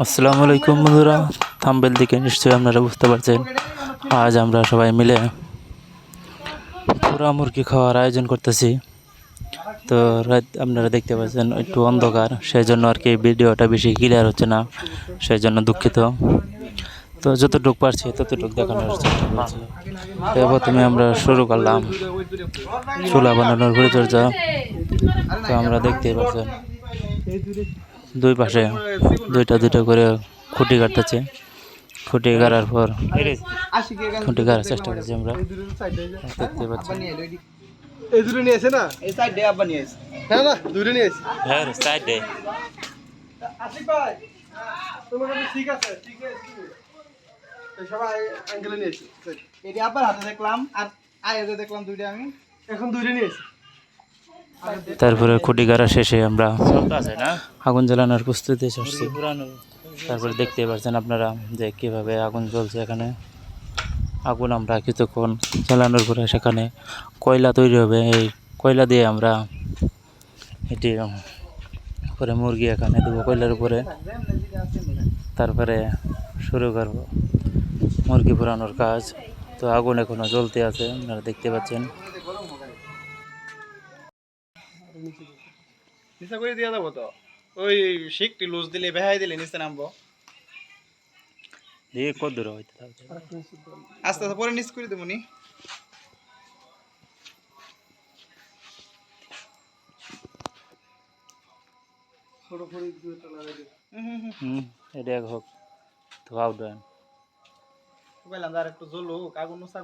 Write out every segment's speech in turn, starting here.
আসসালামু আলাইকুম বন্ধুরা। থাম্বেল দিকে নিশ্চয়ই আপনারা বুঝতে পারছেন। আজ আমরা সবাই মিলে পুরা মুরগি খাওয়ার আয়োজন করতেছি। তো আপনারা দেখতে পাচ্ছেন, একটু অন্ধকার। সেই জন্য আর কি ভিডিওটা বেশি ক্লিয়ার হচ্ছে না। সেই জন্য দুঃখিত। তো যতটুকু পারছি, ততটুকু দেখানোর চেষ্টা প্রথমে আমরা শুরু করলাম চুলা বানানোর পরিচর্যা। তো আমরা দেখতেই পাচ্ছেন দুই পাশে দুইটা দুইটা করে খুঁটি কাটতেছে। খুঁটি কাটার পর খুঁটি কাটার চেষ্টা করছি আমরা। দেখতে পাচ্ছি এই দূরে নিয়ে এসে না? এই সাইড ডে আব্বা নিয়ে এসে হ্যাঁ না দূরে নিয়ে এসে হ্যাঁ সাইডে আশিক ভাই তোমার কাছে ঠিক আছে? ঠিক আছে সবাই অ্যাঙ্গেলে নিয়ে এসে এটি আব্বার হাতে দেখলাম আর আয়াতে দেখলাম দুইটা আমি। এখন দূরে নিয়ে এসে তারপরে খুঁটি গাড়া শেষে আমরা আগুন জ্বালানোর প্রস্তুতি করছি তারপরে দেখতে পাচ্ছেন আপনারা যে কীভাবে আগুন জ্বলছে এখানে। আগুন আমরা কিছুক্ষণ জ্বালানোর পরে সেখানে কয়লা তৈরি হবে। এই কয়লা দিয়ে আমরা এটি পরে মুরগি এখানে দেবো কয়লার উপরে। তারপরে শুরু করব মুরগি পোড়ানোর কাজ। তো আগুন এখনও জ্বলতে আছে আপনারা দেখতে পাচ্ছেন। নিচে করে দিয়ে দেবো তো। ওই শিকটি লুজ দিলে বেহাই দিলে নিচে নামবো। দিয়ে কত দূর হইতে আস্তে আস্তে পরে নিচ করে দেবো নি। এটা হোক বললাম আর একটু জ্বলুক আগুন নোসা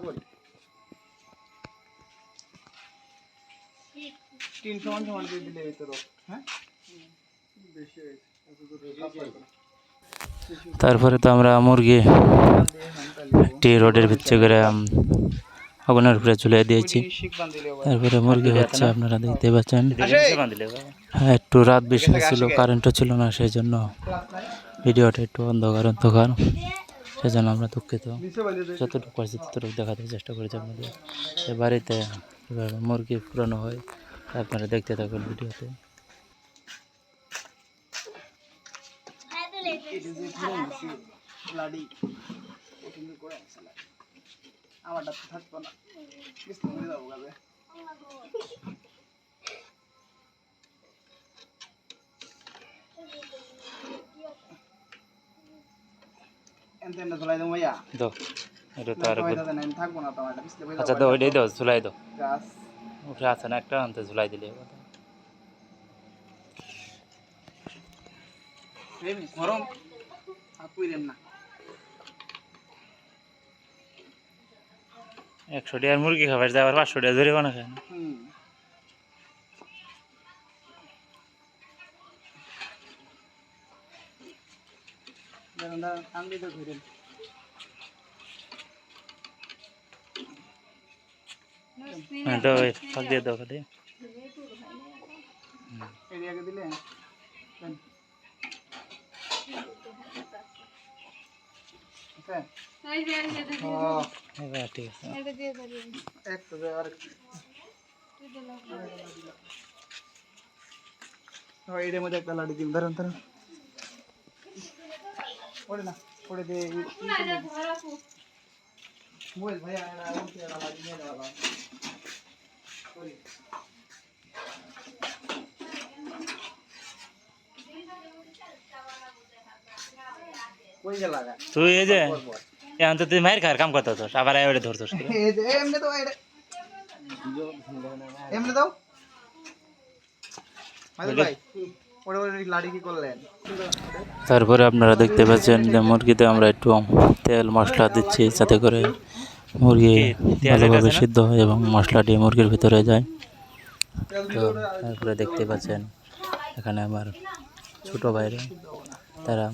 সমান দিয়ে দিলে হ্যাঁ? তারপরে তো আমরা মুরগি একটি রোডের ভিতরে করে আগুনের উপরে চলে দিয়েছি। তারপরে মুরগি হচ্ছে আপনারা দেখতে পাচ্ছেন। হ্যাঁ একটু রাত বেশি ছিল, কারেন্টও ছিল না সেই জন্য ভিডিওটা একটু অন্ধকার অন্ধকার। সেই জন্য আমরা দুঃখিত। যতটুকু পারছি ততটুকু দেখাতে চেষ্টা করেছি আপনাদের। বাড়িতে মুরগি পুরানো হয়। আপনারা দেখতে থাকুন ভিডিওতে। আমারটা থাকব না চলাই ভাইয়া দাও এটা তো আর থাকব না তো আমারটা আচ্ছা দাও ওইটাই দাও ঝুলাই দাও। গাছ উঠে আছে না একটা আনতে ঝুলাই দিলে গরম। না। একশো টাকার মুরগি খাবার যায় আবার পাঁচশো টাকা ধরে বানা খায় না। দাঁড়ান দাঁড়ান আনলি তো ধরেন হ্যাঁ দাও ওই ফাঁক দিয়ে দাও খালি এরিয়াকে দিলে দেন। আছে? ও, এবার ঠিক আছে একটু দে, আরেকটু। ও, এটার মধ্যে একটা লাড়ি মোবাইল নিয়ে গা? তুই এই যে এখন তো তুই মায়ের খাওয়ার কাম করতে আবার এবারে যে, এমনি দাও, এমনি দাও। ভাই, তারপরে আপনারা দেখতে পাচ্ছেন যে মুরগিতে আমরা একটু তেল মশলা দিচ্ছি যাতে করে মুরগি ভালোভাবে সিদ্ধ হয় এবং মশলাটি মুরগির ভিতরে যায়। তো তারপরে দেখতে পাচ্ছেন এখানে আমার ছোট ভাইরা তারা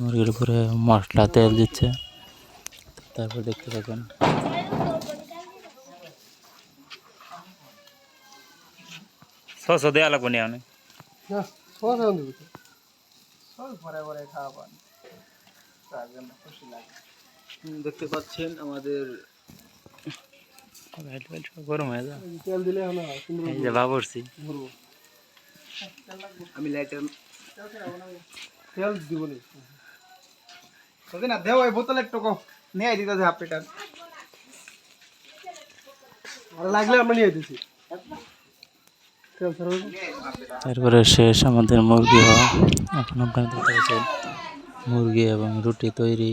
মুরগির উপরে মশলা তেল দিচ্ছে। তারপর দেখতে পাচ্ছেন লাগবে নি অনেক দেখতে পাচ্ছেন আমাদের গরম হয়ে যায় তেল দিলে হলো এই যে ভাবছি আমি লাইটার তেল দিব নি। যদি না দেও ওই বোতলের টুকু নিয়ে দিতে হাফ লিটার। আর লাগলে আমরা নিয়ে দিছি। তারপরে শেষ আমাদের মুরগি হওয়া। এখন আপনারা দেখতে পাচ্ছেন মুরগি এবং রুটি তৈরি।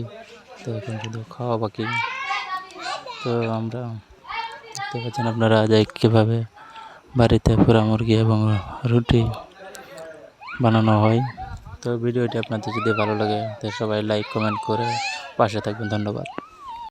তো এখন শুধু খাওয়া বাকি। তো আমরা দেখতে পাচ্ছেন আপনারা যে কীভাবে বাড়িতে পুরা মুরগি এবং রুটি বানানো হয়। তো ভিডিওটি আপনাদের যদি ভালো লাগে তো সবাই লাইক কমেন্ট করে পাশে থাকবেন। ধন্যবাদ।